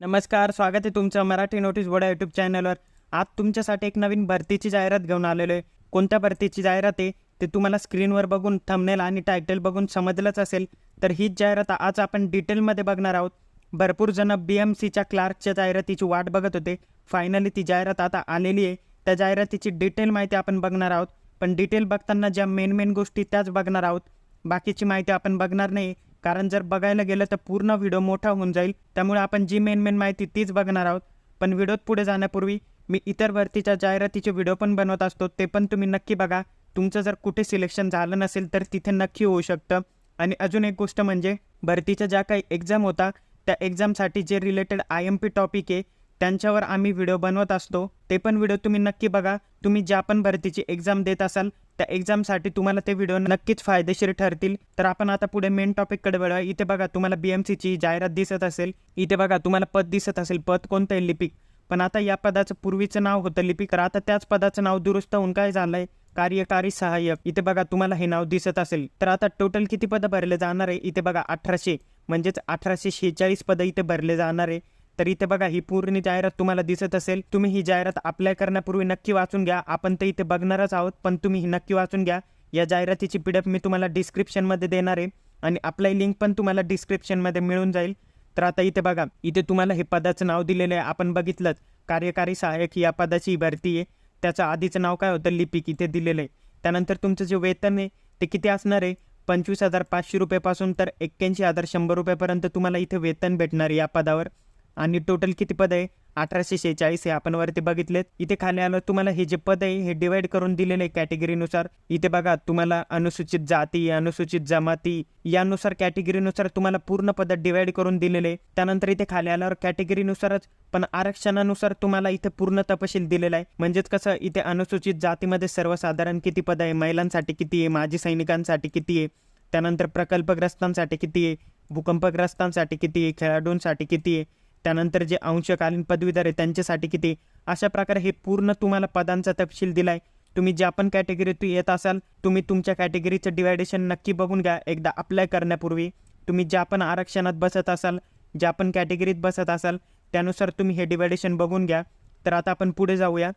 नमस्कार स्वागत आहे तुमचं मराठी नोटीस बोर्ड यूट्यूब चॅनलवर आज तुमच्यासाठी एक नवीन भरतीची जाहिरात घेऊन आलेलो आहे. कोणत्या भरतीची जाहिरात आहे ते तुम्हाला स्क्रीनवर बघून थंबनेल आणि टायटल बघून समजलंच असेल. तर हीच जाहिरात आज आपण डिटेलमध्ये बघणार आहोत. भरपूर जण बी एम सीच्या क्लार्कच्या जाहिरातीची वाट बघत होते. फायनली ती जाहिरात आता आलेली आहे. त्या जाहिरातीची डिटेल माहिती आपण बघणार आहोत. पण डिटेल बघताना ज्या मेन मेन गोष्टी त्याच बघणार आहोत. बाकीची माहिती आपण बघणार नाही. कारण जर बघायला गेलं तर पूर्ण व्हिडिओ मोठा होऊन जाईल. त्यामुळे आपण जी मेन मेन माहिती तीच बघणार आहोत. पण व्हिडिओत पुढे जाण्यापूर्वी मी इतर भरतीच्या जाहिरातीचे व्हिडिओ पण बनवत असतो ते पण तुम्ही नक्की बघा. तुमचं जर कुठे सिलेक्शन झालं नसेल तर तिथे नक्की होऊ शकतं. आणि अजून एक गोष्ट म्हणजे भरतीच्या ज्या काही एक्झाम होता त्या एक्झामसाठी जे related I M P topic आहे त्यांच्यावर आम्ही व्हिडिओ बनवत असतो. ते पण व्हिडिओ तुम्ही नक्की बघा. तुम्ही ज्या पण भरतीची एक्झाम देत असाल त्या एक्झामसाठी तुम्हाला ते व्हिडिओ नक्कीच फायदेशीर ठरतील. तर आपण आता पुढे मेन टॉपिककडे वळूया. इथे बघा तुम्हाला बी एम सीची जाहिरात दिसत असेल. इथे बघा तुम्हाला पद दिसत असेल. पद कोणतं आहे लिपिक. पण आता या पदाचं पूर्वीचं नाव होतं लिपिक. तर आता त्याच पदाचं नाव दुरुस्त होऊन काय झालं आहे कार्यकारी सहाय्यक. इथे बघा तुम्हाला हे नाव दिसत असेल. तर आता टोटल किती पदं भरले जाणार आहे? इथे बघा अठराशे. म्हणजेच अठराशे शेहेचाळीस पदं इथे भरले जाणार आहे. तर इथे बघा ही पूर्ण जाहिरात तुम्हाला दिसत असेल. तुम्ही ही जाहिरात अप्लाय करण्यापूर्वी नक्की वाचून घ्या. आपण तर इथे बघणारच आहोत पण तुम्ही ही नक्की वाचून घ्या. या जाहिरातीची पी मी तुम्हाला डिस्क्रिप्शनमध्ये देणार आहे आणि अप्लाय लिंक पण तुम्हाला डिस्क्रिप्शनमध्ये मिळून जाईल. तर आता इथे बघा इथे तुम्हाला हे पदाचं नाव दिलेलं आहे. आपण बघितलंच कार्यकारी सहाय्यक ही या पदाची भरती आहे. त्याचं आधीचं नाव काय होतं? लिपिक इथे दिलेलं आहे. त्यानंतर तुमचं जे वेतन आहे ते किती असणार आहे? पंचवीस हजार पाचशे रुपयेपासून तर एक्क्याऐंशी हजार शंभर रुपयापर्यंत तुम्हाला इथे वेतन भेटणार आहे या पदावर. आणि टोटल किती पद आहे? अठराशे शेहेचाळीस हे आपण वरती बघितलेत. इथे खाली आलं तुम्हाला हे जे पद आहे हे डिवाइड करून दिलेले आहे कॅटेगरीनुसार इथे बघा तुम्हाला अनुसूचित जाती अनुसूचित जमाती यानुसार कॅटेगरीनुसार तुम्हाला पूर्ण पद डिवाइड करून दिलेले त्यानंतर इथे खाली आल्यावर कॅटेगरीनुसारच पण आरक्षणानुसार तुम्हाला इथे पूर्ण तपशील दिलेला आहे. म्हणजेच कसं इथे अनुसूचित जातीमध्ये सर्वसाधारण किती पद आहे? महिलांसाठी किती आहे? माजी सैनिकांसाठी किती आहे? त्यानंतर प्रकल्पग्रस्तांसाठी किती आहे? भूकंपग्रस्तांसाठी किती आहे? खेळाडूंसाठी किती आहे? त्यानंतर जे अंशकालीन पदवीधर आहे त्यांच्यासाठी किती? अशा प्रकारे हे पूर्ण तुम्हाला पदांचा तपशील दिलाय. तुम्ही ज्या पण कॅटेगरीत येत असाल तुम्ही तुमच्या कॅटेगरीचं डिवायडेशन नक्की बघून घ्या. एकदा अप्लाय करण्यापूर्वी तुम्ही ज्या पण आरक्षणात बसत असाल ज्या पण कॅटेगरीत बसत असाल त्यानुसार तुम्ही हे डिवायडेशन बघून घ्या. तर आता आपण पुढे जाऊया.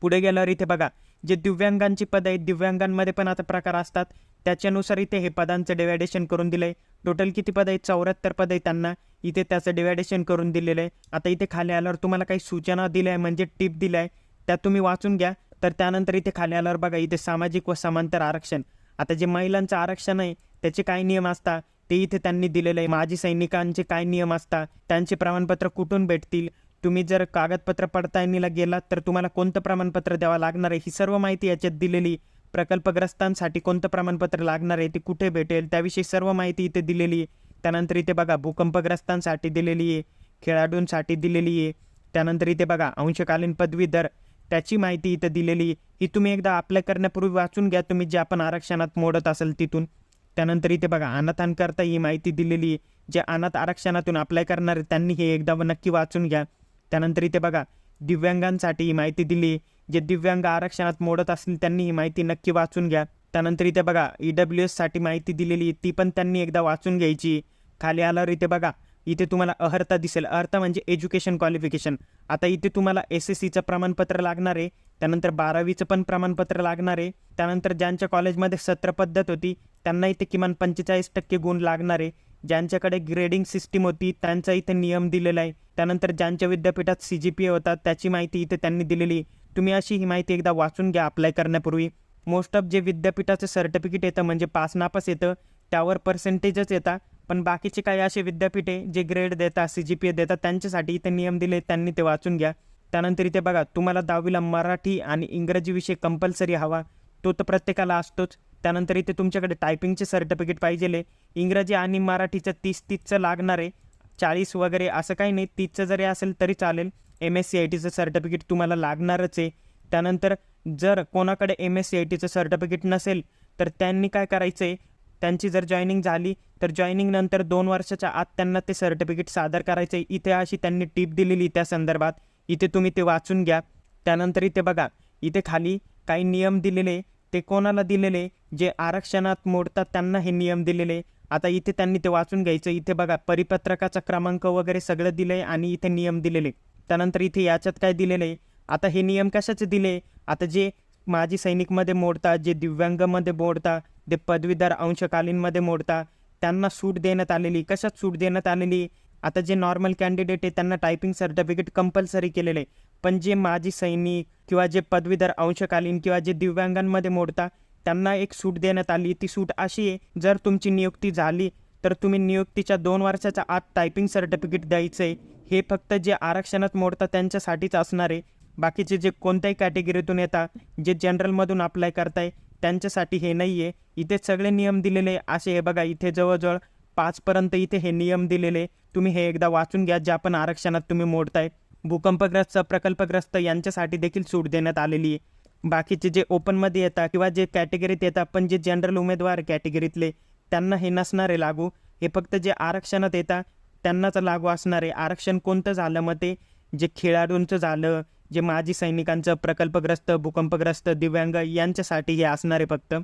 पुढे गेल्यावर इथे बघा जे दिव्यांगांची पद आहेत दिव्यांगांमध्ये पण आता प्रकार असतात. त्याच्यानुसार इथे हे पदांचं डिवायडेशन करून दिलं आहे टोटल किती पद आहेत? चौऱ्याहत्तर पद आहेत त्यांना. इथे त्याचं डिवायडेशन करून दिलेलं आहे आता इथे खाली आल्यावर तुम्हाला काही सूचना दिल्या आहे म्हणजे टिप दिल्या आहे त्या तुम्ही वाचून घ्या. तर त्यानंतर इथे खाली आल्यावर बघा इथे सामाजिक व समांतर आरक्षण. आता जे महिलांचं आरक्षण आहे त्याचे काय नियम असतात ते इथे त्यांनी दिलेलं आहे माजी सैनिकांचे काय नियम असतात त्यांचे प्रमाणपत्र कुठून भेटतील? तुम्ही जर कागदपत्र पडताळणीला गेलात तर तुम्हाला कोणतं प्रमाणपत्र द्यावं लागणार आहे? ही सर्व माहिती याच्यात दिलेली. प्रकल्पग्रस्तांसाठी कोणतं प्रमाणपत्र लागणार आहे ते कुठे भेटेल? त्याविषयी सर्व माहिती इथे दिलेली आहे. त्यानंतर इथे बघा भूकंपग्रस्तांसाठी दिलेली आहे खेळाडूंसाठी दिलेली आहे. त्यानंतर इथे बघा अंशकालीन पदवीधर त्याची माहिती इथं दिलेली आहे. ही तुम्ही एकदा अप्लाय करण्यापूर्वी वाचून घ्या तुम्ही जे आपण आरक्षणात मोडत असेल तिथून. त्यानंतर इथे बघा अनाथांकरता ही माहिती दिलेली आहे. जे अनाथ आरक्षणातून अप्लाय करणार आहे त्यांनी हे एकदा नक्की वाचून घ्या. त्यानंतर इथे बघा दिव्यांगांसाठी ही माहिती दिली जे दिव्यांग आरक्षणात मोडत असतील त्यांनी ही माहिती नक्की वाचून घ्या. त्यानंतर इथे बघा ई डब्ल्यू एससाठी माहिती दिलेली ती पण त्यांनी एकदा वाचून घ्यायची. खाली आल्यावर इथे बघा इथे तुम्हाला अहर्ता दिसेल. अर्थ म्हणजे एज्युकेशन क्वालिफिकेशन. आता इथे तुम्हाला एस एस सीचं प्रमाणपत्र लागणार आहे त्यानंतर बारावीचं पण प्रमाणपत्र लागणार आहे त्यानंतर ज्यांच्या कॉलेजमध्ये सत्र पद्धत होती त्यांना इथे किमान पंचेचाळीस टक्के गुण लागणार आहे. ज्यांच्याकडे ग्रेडिंग सिस्टीम होती त्यांचा इथे नियम दिलेला आहे. त्यानंतर ज्यांच्या विद्यापीठात सी जी पी ए होता त्याची माहिती इथे त्यांनी दिलेली तुम्ही अशी ही माहिती एकदा वाचून घ्या अप्लाय करण्यापूर्वी. मोस्ट ऑफ जे विद्यापीठाचं सर्टिफिकेट येतं म्हणजे पास नापास येतं त्यावर पर्सेंटेजच येतात. पण बाकीचे काही असे विद्यापीठे जे ग्रेड देतात सी जी पी ए देतात त्यांच्यासाठी इथे नियम दिले त्यांनी ते वाचून घ्या. त्यानंतर इथे बघा तुम्हाला दहावीला मराठी आणि इंग्रजी विषय कंपल्सरी हवा. तो तर प्रत्येकाला असतोच. त्यानंतर इथे तुमच्याकडे टायपिंगचे सर्टिफिकेट पाहिजे इंग्रजी आणि मराठीचं तीस तीसचं लागणार आहे. चाळीस वगैरे असं काही नाही तीसचं जरी असेल तरी चालेल. एम एस सी आय टीचं सर्टिफिकेट तुम्हाला लागणारच आहे. त्यानंतर जर कोणाकडे एम एस सी आय टीचं सर्टिफिकेट नसेल तर त्यांनी काय करायचं आहे त्यांची जर जॉईनिंग झाली तर जॉईनिंगनंतर दोन वर्षाच्या आत त्यांना ते सर्टिफिकेट सादर करायचं आहे इथे अशी त्यांनी टीप दिलेली त्या संदर्भात. इथे तुम्ही ते वाचून घ्या. त्यानंतर इथे बघा इथे खाली काही नियम दिलेले ते कोणाला दिलेले जे आरक्षणात मोडतात त्यांना हे नियम दिलेले आता इथे त्यांनी ते वाचून घ्यायचं. इथे बघा परिपत्रकाचा क्रमांक वगैरे सगळं दिलं आहे आणि इथे नियम दिलेले त्यानंतर इथे याच्यात काय दिलेलं आहे? आता हे नियम कशाचे दिले? आता जे माजी सैनिकमध्ये मोडतात जे दिव्यांगमध्ये मोडतात जे पदवीधर अंशकालीनमध्ये मोडतात त्यांना सूट देण्यात आलेली. कशात सूट देण्यात आलेली? आता जे नॉर्मल कॅन्डिडेट आहे त्यांना टायपिंग सर्टिफिकेट कंपल्सरी केलेलं आहे. पण जे माजी सैनिक किंवा जे पदवीधर अंशकालीन किंवा जे दिव्यांगांमध्ये मोडता त्यांना एक सूट देण्यात आली. ती सूट अशी आहे जर तुमची नियुक्ती झाली तर तुम्ही नियुक्तीच्या दोन वर्षाच्या आत टायपिंग सर्टिफिकेट द्यायचं आहे हे फक्त जे आरक्षणात मोडतात त्यांच्यासाठीच असणार आहे. बाकीचे जे कोणत्याही कॅटेगरीतून येतात जे जनरलमधून अप्लाय करताय त्यांच्यासाठी हे नाही आहे इथे सगळे नियम दिलेले असे हे बघा इथे जवळजवळ पाचपर्यंत इथे हे नियम दिलेले तुम्ही हे एकदा वाचून घ्या ज्या पण आरक्षणात तुम्ही मोडताय. भूकंपग्रस्त प्रकल्पग्रस्त यांच्यासाठी देखील सूट देण्यात आलेली आहे. बाकीचे जे ओपनमध्ये येतात किंवा जे कॅटेगरीत येतात पण जे जनरल उमेदवार कॅटेगरीतले त्यांना हे नसणार आहे लागू. हे फक्त जे आरक्षणात येतात त्यांनाच लागू असणारे आरक्षण कोणतं झालं? मग ते जे खेळाडूंचं झालं जे माजी सैनिकांचं प्रकल्पग्रस्त भूकंपग्रस्त दिव्यांग यांच्यासाठी हे असणार आहे फक्त.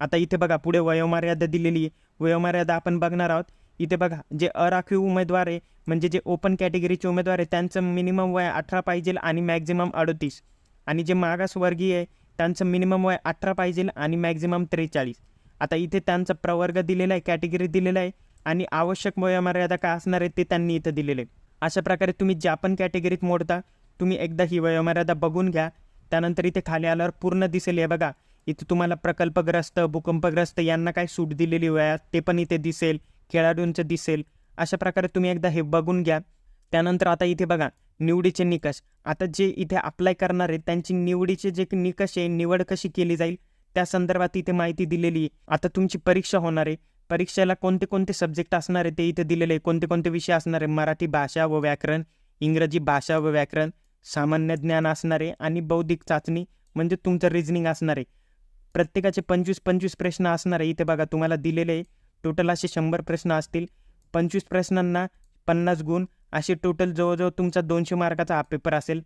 आता इथे बघा पुढे वयोमर्यादा दिलेली आहे. वयोमर्यादा आपण बघणार आहोत. इथे बघा जे अराखीव उमेदवार आहे म्हणजे जे ओपन कॅटेगरीचे उमेदवार आहे त्यांचं मिनिमम वय अठरा पाहिजे आणि मॅक्झिमम अडतीस. आणि जे मागासवर्गीय आहे त्यांचं मिनिमम वय अठरा पाहिजे आणि मॅक्झिमम त्रेचाळीस. आता इथे त्यांचा प्रवर्ग दिलेला आहे कॅटेगरी दिलेला आहे. आणि आवश्यक वयोमर्यादा काय असणार आहे ते त्यांनी इथं दिलेले अशा प्रकारे तुम्ही ज्या पण कॅटेगरीत मोडता तुम्ही एकदा ही वयोमर्यादा बघून घ्या. त्यानंतर इथे खाली आल्यावर पूर्ण दिसेल. हे बघा इथे तुम्हाला प्रकल्पग्रस्त भूकंपग्रस्त यांना काय सूट दिलेली वयात ते पण इथे दिसेल. खेळाडूंचं दिसेल. अशा प्रकारे तुम्ही एकदा हे बघून घ्या. त्यानंतर आता इथे बघा निवडीचे निकष. आता जे इथे अप्लाय करणार आहेत त्यांची निवडीचे जे निकष आहे निवड कशी केली जाईल त्या संदर्भात इथे माहिती दिलेली आहे. आता तुमची परीक्षा होणार आहे. परीक्षेला कोणते कोणते सब्जेक्ट असणार आहे ते इथे दिलेले आहे. कोणते कोणते विषय असणार आहे? मराठी भाषा व व्याकरण इंग्रजी भाषा व व्याकरण सामान्य ज्ञान असणार आहे आणि बौद्धिक चाचणी म्हणजे तुमचं रिझनिंग असणार आहे. प्रत्येकाचे पंचवीस पंचवीस प्रश्न असणार आहे. इथे बघा तुम्हाला दिलेले आहे. टोटल असे शंभर प्रश्न असतील. पंचवीस प्रश्नांना पन्नास गुण. असे टोटल जवळजवळ तुमचा दोनशे मार्काचा हा पेपर असेल.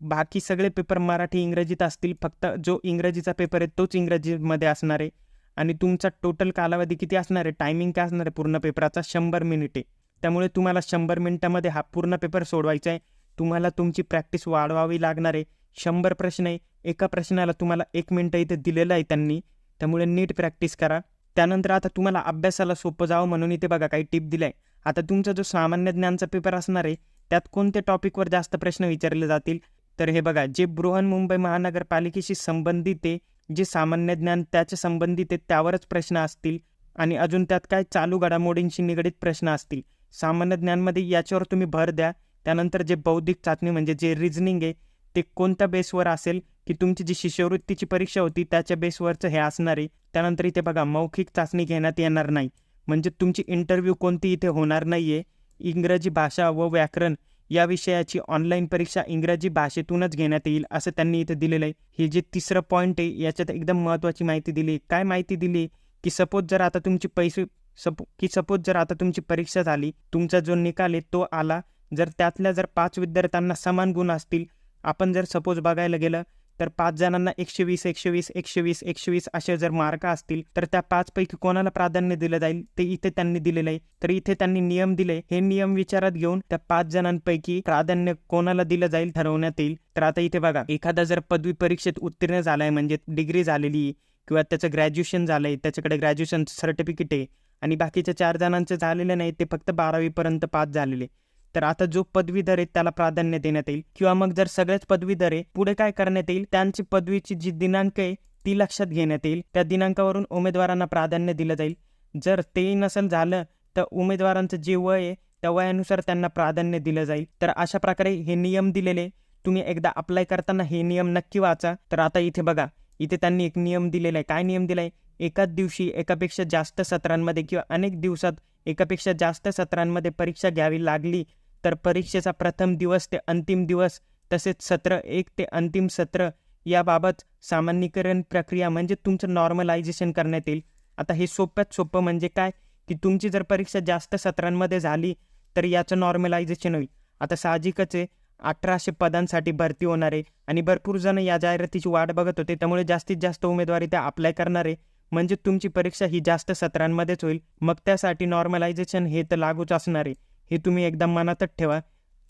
बाकी सगळे पेपर मराठी इंग्रजीत असतील. फक्त जो इंग्रजीचा पेपर आहे तोच इंग्रजीमध्ये असणार आहे. आणि तुमचा टोटल कालावधी किती असणार आहे? टायमिंग काय असणार आहे पूर्ण पेपराचा शंभर मिनिटे त्यामुळे तुम्हाला शंभर मिनिटामध्ये हा पूर्ण पेपर सोडवायचा आहे. तुम्हाला तुमची प्रॅक्टिस वाढवावी लागणार आहे. शंभर प्रश्न आहे. एका प्रश्नाला तुम्हाला एक मिनटं इथे दिलेलं आहे त्यांनी. त्यामुळे नीट प्रॅक्टिस करा. त्यानंतर आता तुम्हाला अभ्यासाला सोपं जावं म्हणून इथे बघा काही टिप आहे आता तुमचा जो सामान्य ज्ञानचा पेपर असणार आहे त्यात कोणत्या टॉपिकवर जास्त प्रश्न विचारले जातील? तर हे बघा जे बृहन्मुंबई महानगरपालिकेशी संबंधित आहे जे सामान्य ज्ञान त्याच्या संबंधित आहे त्यावरच प्रश्न असतील आणि अजून त्यात काय चालू घडामोडींशी निगडीत प्रश्न असतील. सामान्य ज्ञानमध्ये याच्यावर तुम्ही भर द्या. त्यानंतर जे बौद्धिक चाचणी म्हणजे जे रिझनिंग आहे ते कोणत्या बेसवर असेल? की तुमची जी शिष्यवृत्तीची परीक्षा होती त्याच्या बेसवरचं हे असणार आहे. त्यानंतर इथे बघा मौखिक चाचणी घेण्यात येणार नाही. म्हणजे तुमची इंटरव्ह्यू कोणती इथे होणार नाही आहे इंग्रजी भाषा व व्याकरण या विषयाची ऑनलाईन परीक्षा इंग्रजी भाषेतूनच घेण्यात येईल असं त्यांनी इथं दिलेलं आहे. हे जे तिसरं पॉईंट आहे याच्यात एकदम महत्त्वाची माहिती दिली काय माहिती दिली की सपोज जर आता तुमची पैसे सपो की सपोज जर आता तुमची परीक्षा झाली तुमचा जो निकाल आहे तो आला जर त्यातल्या जर पाच विद्यार्थ्यांना समान गुण असतील आपण जर सपोज बघायला गेलं तर पाच जणांना एकशे वीस एकशे वीस एकशे वीस एकशे वीस असे जर मार्क असतील तर त्या पाचपैकी कोणाला प्राधान्य दिलं जाईल ते इथे त्यांनी दिलेलं आहे. तर इथे त्यांनी नियम दिले. हे नियम विचारात घेऊन त्या पाच जणांपैकी प्राधान्य कोणाला दिलं जाईल ठरवण्यात येईल. तर आता इथे बघा एखादा जर पदवी परीक्षेत उत्तीर्ण झालाय म्हणजे डिग्री झालेली किंवा त्याचं ग्रॅज्युएशन झालंय त्याच्याकडे ग्रॅज्युएशन सर्टिफिकेट आहे आणि बाकीच्या चार जणांचं झालेलं नाही ते फक्त बारावीपर्यंत पास झालेले. तर आता जो पदवीधर आहे त्याला प्राधान्य देण्यात येईल. किंवा मग जर सगळेच पदवीधर आहे पुढे काय करण्यात येईल? त्यांची पदवीची जी दिनांक आहे ती लक्षात घेण्यात येईल. त्या दिनांकावरून उमेदवारांना प्राधान्य दिलं जाईल. जर तेही नसेल झालं तर उमेदवारांचं जे वय आहे त्या वयानुसार त्यांना प्राधान्य दिलं जाईल. तर अशा प्रकारे हे नियम दिलेले तुम्ही एकदा अप्लाय करताना हे नियम नक्की वाचा. तर आता इथे बघा इथे त्यांनी एक नियम दिलेला आहे. काय नियम दिलाय एकाच दिवशी एकापेक्षा जास्त सत्रांमध्ये किंवा अनेक दिवसात एकापेक्षा जास्त सत्रांमध्ये परीक्षा घ्यावी लागली तर परीक्षेचा प्रथम दिवस ते अंतिम दिवस तसेच सत्र एक ते अंतिम सत्र याबाबत सामान्यीकरण प्रक्रिया म्हणजे तुमचं नॉर्मलायझेशन करण्यात येईल. आता हे सोप्यात सोपं म्हणजे काय? की तुमची जर परीक्षा जास्त सत्रांमध्ये झाली तर याचं नॉर्मलायझेशन होईल. आता साहजिकच आहे अठराशे पदांसाठी भरती होणार आहे आणि भरपूर जण या जाहिरातीची वाट बघत होते त्यामुळे जास्तीत जास्त उमेदवारी त्या अप्लाय करणार आहे. म्हणजे तुमची परीक्षा ही जास्त सत्रांमध्येच होईल. मग त्यासाठी नॉर्मलायझेशन हे तर लागूच असणार आहे. हे तुम्ही एकदम मनातच ठेवा.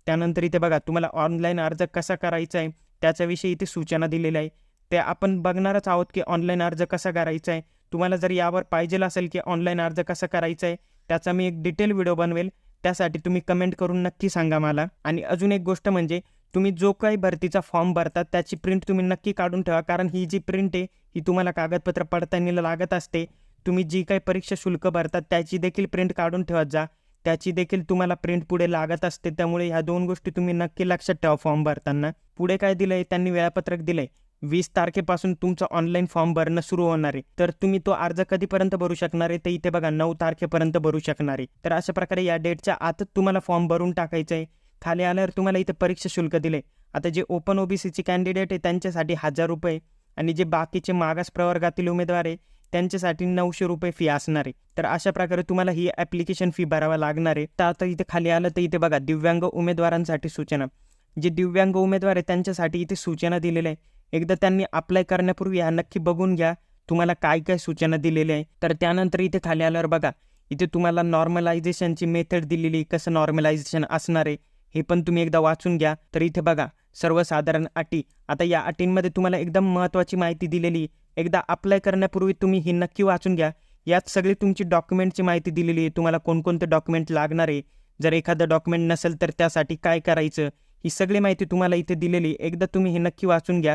त्यानंतर इथे बघा तुम्हाला ऑनलाईन अर्ज कसा करायचा आहे त्याच्याविषयी इथे सूचना दिलेल्या आहे. ते आपण बघणारच आहोत की ऑनलाईन अर्ज कसा करायचा आहे. तुम्हाला जर यावर पाहिजे असेल की ऑनलाईन अर्ज कसा करायचा आहे त्याचा मी एक डिटेल व्हिडिओ बनवेल. त्यासाठी तुम्ही कमेंट करून नक्की सांगा मला. आणि अजून एक गोष्ट म्हणजे तुम्ही जो काही भरतीचा फॉर्म भरतात त्याची प्रिंट तुम्ही नक्की काढून ठेवा. कारण ही जी प्रिंट आहे ही तुम्हाला कागदपत्र पडताना लागत असते. तुम्ही जी काही परीक्षा शुल्क भरतात त्याची देखील प्रिंट काढून ठेवत जा. त्याची देखील तुम्हाला प्रिंट पुढे लागत असते. त्यामुळे ह्या दोन गोष्टी तुम्ही नक्की लक्षात ठेवा फॉर्म भरताना. पुढे काय दिलंय? त्यांनी वेळापत्रक दिलंय. वीस तारखेपासून तुमचं ऑनलाईन फॉर्म भरणं सुरू होणार आहे. तर तुम्ही तो अर्ज कधीपर्यंत भरू शकणार आहे? ते इथे बघा नऊ तारखेपर्यंत भरू शकणार आहे. तर अशा प्रकारे या डेटच्या आतच तुम्हाला फॉर्म भरून टाकायचं आहे. खाली आल्यावर तुम्हाला इथे परीक्षा शुल्क दिले आता जे ओपन ओबीसीचे कॅन्डिडेट आहे त्यांच्यासाठी हजार रुपये. आणि जे बाकीचे मागास प्रवर्गातील उमेदवार आहे त्यांच्यासाठी नऊशे रुपये फी असणार आहे. तर अशा प्रकारे तुम्हाला ही ॲप्लिकेशन फी भरावा लागणार आहे. तर आता इथे खाली आलं तर इथे बघा दिव्यांग उमेदवारांसाठी सूचना. जे दिव्यांग उमेदवार आहे त्यांच्यासाठी इथे सूचना दिलेल्या आहे एकदा त्यांनी अप्लाय करण्यापूर्वी ह्या नक्की बघून घ्या तुम्हाला काय काय सूचना दिलेल्या आहे तर त्यानंतर इथे खाली आल्यावर बघा इथे तुम्हाला नॉर्मलायझेशनची मेथड दिलेली कसं नॉर्मलायझेशन असणार आहे हे पण तुम्ही एकदा वाचून घ्या. तर इथे बघा सर्वसाधारण अटी. आता या अटींमध्ये तुम्हाला एकदम महत्त्वाची माहिती दिलेली एकदा अप्लाय करण्यापूर्वी तुम्ही ही नक्की वाचून घ्या. यात सगळी तुमची डॉक्युमेंटची माहिती दिलेली आहे. तुम्हाला कोणकोणते डॉक्युमेंट लागणार आहे? जर एखादं डॉक्युमेंट नसेल तर त्यासाठी काय करायचं? ही सगळी माहिती तुम्हाला इथे दिलेली एकदा तुम्ही हे नक्की वाचून घ्या.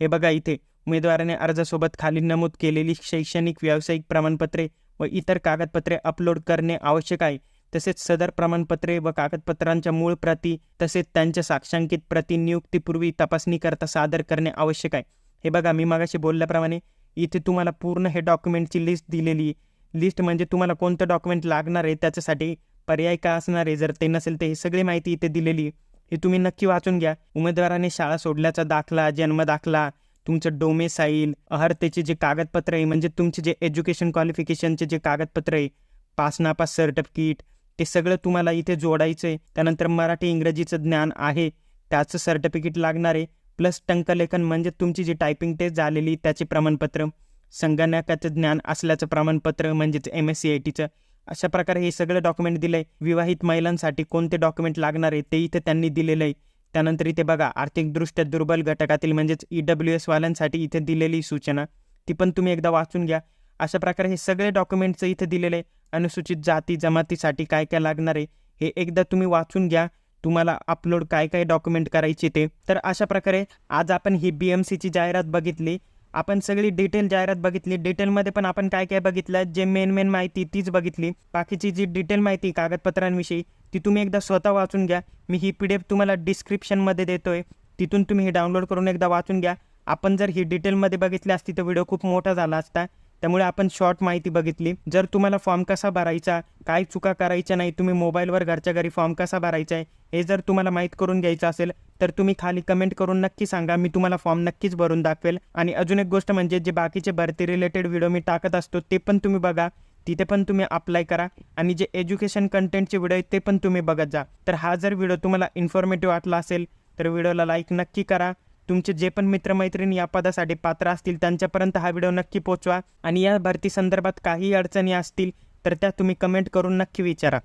हे बघा इथे उमेदवाराने अर्जासोबत खाली नमूद केलेली शैक्षणिक व्यावसायिक प्रमाणपत्रे व इतर कागदपत्रे अपलोड करणे आवश्यक आहे. तसेच सदर प्रमाणपत्रे व कागदपत्रांच्या मूळ प्रती तसेच त्यांच्या साक्षांकित प्रती नियुक्तीपूर्वी तपासणीकरता सादर करणे आवश्यक आहे. हे बघा मी मगाशी बोलल्याप्रमाणे इथे तुम्हाला पूर्ण हे डॉक्युमेंटची लिस्ट दिलेली लिस्ट म्हणजे तुम्हाला कोणतं डॉक्युमेंट लागणार आहे त्याच्यासाठी पर्याय काय असणार आहे जर ते नसेल तर ही सगळी माहिती इथे दिलेली आहे. हे तुम्ही नक्की वाचून घ्या. उमेदवाराने शाळा सोडल्याचा दाखला जन्म दाखला तुमचं डोमेसाईल अहर्तेचे जे कागदपत्र आहे म्हणजे तुमचे जे एज्युकेशन क्वालिफिकेशनचे जे कागदपत्र आहे पास नापास सर्टिफिकेट ते सगळं तुम्हाला इथे जोडायचं आहे. त्यानंतर मराठी इंग्रजीचं ज्ञान आहे त्याचं सर्टिफिकेट लागणार आहे. प्लस टंकलेखन म्हणजे तुमची जी टायपिंग टेस्ट झालेली त्याचे प्रमाणपत्र. संगणकाचं ज्ञान असल्याचं प्रमाणपत्र म्हणजेच एम एस सी आय टीचं अशा प्रकारे हे सगळं डॉक्युमेंट दिलंय. विवाहित महिलांसाठी कोणते डॉक्युमेंट लागणार आहे ते इथे त्यांनी दिलेलं आहे. त्यानंतर इथे बघा आर्थिकदृष्ट्या दुर्बल घटकातील म्हणजेच ई डब्ल्यू एस वाल्यांसाठी इथे दिलेली सूचना. ती पण तुम्ही एकदा वाचून घ्या. अशा प्रकारे हे सगळे डॉक्युमेंटचं इथे दिलेलं आहे. अनुसूचित जाती जमातीसाठी काय काय लागणार आहे हे एकदा तुम्ही वाचून घ्या. तुम्हाला अपलोड काय काय डॉक्युमेंट करायचे ते. तर अशा प्रकारे आज आपण ही बी एम सीची जाहिरात बघितली. आपण सगळी डिटेल जाहिरात बघितली. डिटेलमध्ये पण आपण काय काय बघितलं जे मेन मेन माहिती तीच बघितली. बाकीची जी डिटेल माहिती कागदपत्रांविषयी ती तुम्ही एकदा स्वतः वाचून घ्या. मी ही पी डी एफ तुम्हाला डिस्क्रिप्शनमध्ये देतो आहे तिथून तुम्ही हे डाउनलोड करून एकदा वाचून घ्या. आपण जर ही डिटेलमध्ये बघितली असती तर व्हिडिओ खूप मोठा झाला असता. त्यामुळे आपण शॉर्ट माहिती बघितली. जर तुम्हाला फॉर्म कसा भरायचा काय चुका करायच्या नाही तुम्ही मोबाईलवर घरच्या घरी फॉर्म कसा भरायचा आहे हे जर तुम्हाला माहीत करून घ्यायचं असेल तर तुम्ही खाली कमेंट करून नक्की सांगा. मी तुम्हाला फॉर्म नक्कीच भरून दाखवेल. आणि अजून एक गोष्ट म्हणजे जे बाकीचे भरती रिलेटेड व्हिडिओ मी टाकत असतो ते पण तुम्ही बघा. तिथे पण तुम्ही अप्लाय करा. आणि जे एज्युकेशन कंटेंटचे व्हिडिओ आहेत ते पण तुम्ही बघत जा. तर हा जर व्हिडिओ तुम्हाला इन्फॉर्मेटिव्ह वाटला असेल तर व्हिडिओला लाईक नक्की करा. तुमचे जे पण मित्रमैत्रिणी या पदासाठी पात्र असतील त्यांच्यापर्यंत हा व्हिडिओ नक्की पोचवा. आणि या भरती संदर्भात काही अडचणी असतील तर त्या तुम्ही कमेंट करून नक्की विचारा.